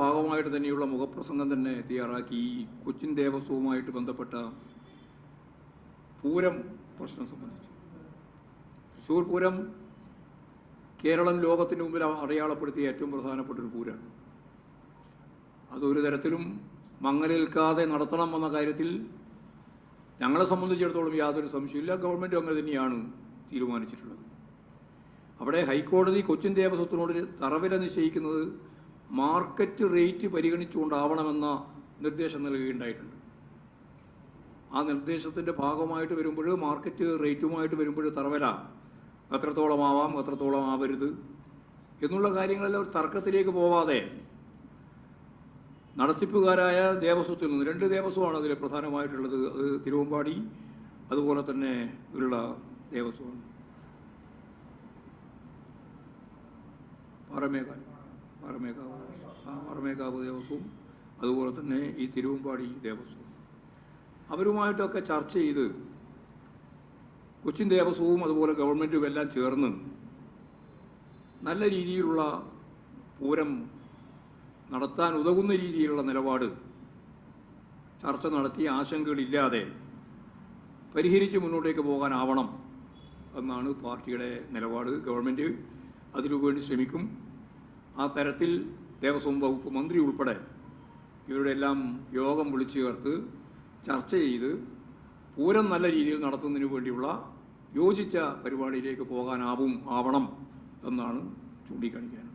ഭാഗമായിട്ട് തന്നെയുള്ള മുഖപ്രസംഗം തന്നെ തയ്യാറാക്കി ഈ കൊച്ചിൻ ദേവസ്വവുമായിട്ട് ബന്ധപ്പെട്ട പൂരം പ്രശ്നം സംബന്ധിച്ച്. തൃശ്ശൂർ പൂരം കേരളം ലോകത്തിന് മുമ്പിൽ അടയാളപ്പെടുത്തിയ ഏറ്റവും പ്രധാനപ്പെട്ട ഒരു പൂരമാണ്. അതൊരു തരത്തിലും മങ്ങലേൽക്കാതെ നടത്തണം എന്ന കാര്യത്തിൽ ഞങ്ങളെ സംബന്ധിച്ചിടത്തോളം യാതൊരു സംശയമില്ല ഗവൺമെന്റും അങ്ങനെ തന്നെയാണ് തീരുമാനിച്ചിട്ടുള്ളത്. അവിടെ ഹൈക്കോടതി കൊച്ചിൻ ദേവസ്വത്തിനോട് തറവില നിശ്ചയിക്കുന്നത് മാർക്കറ്റ് റേറ്റ് പരിഗണിച്ചുകൊണ്ടാവണമെന്ന നിർദ്ദേശം നൽകുകയുണ്ടായിട്ടുണ്ട്. ആ നിർദ്ദേശത്തിന്റെ ഭാഗമായിട്ട് വരുമ്പോൾ മാർക്കറ്റ് റേറ്റുമായിട്ട് വരുമ്പോൾ തറവല എത്രത്തോളം ആവാം എത്രത്തോളം ആവരുത് എന്നുള്ള കാര്യങ്ങളെല്ലാം ഒരു തർക്കത്തിലേക്ക് പോവാതെ നടത്തിപ്പുകാരായ ദേവസ്വത്തിൽ നിന്ന് രണ്ട് ദേവസ്വമാണ് അതിൽ പ്രധാനമായിട്ടുള്ളത്. അത് തിരുവമ്പാടി അതുപോലെ തന്നെ ഉള്ള ദേവസ്വമാണ് പാറമേക്കാവ് പാറമേക്കാവ് ആ പാറമേക്കാവ് ദേവസ്വവും അതുപോലെ തന്നെ ഈ തിരുവമ്പാടി ദേവസ്വവും. അവരുമായിട്ടൊക്കെ ചർച്ച ചെയ്ത് കൊച്ചിൻ ദേവസ്വവും അതുപോലെ ഗവൺമെന്റും എല്ലാം ചേർന്ന് നല്ല രീതിയിലുള്ള പൂരം നടത്താൻ ഉതകുന്ന രീതിയിലുള്ള നിലപാട് ചർച്ച നടത്തി ആശങ്കകളില്ലാതെ പരിഹരിച്ച് മുന്നോട്ടേക്ക് പോകാനാവണം എന്നാണ് പാർട്ടിയുടെ നിലപാട്. ഗവൺമെന്റ് അതിനുവേണ്ടി ശ്രമിക്കും. ആ തരത്തിൽ ദേവസ്വം വകുപ്പ് മന്ത്രി ഉൾപ്പെടെ ഇവരുടെ എല്ലാം യോഗം വിളിച്ചു ചേർത്ത് ചർച്ച ചെയ്ത് പൂരം നല്ല രീതിയിൽ നടത്തുന്നതിന് വേണ്ടിയുള്ള യോജിച്ച പരിപാടിയിലേക്ക് പോകാനാവും ആവണം എന്നാണ് ചൂണ്ടിക്കാണിക്കാനുള്ളത്.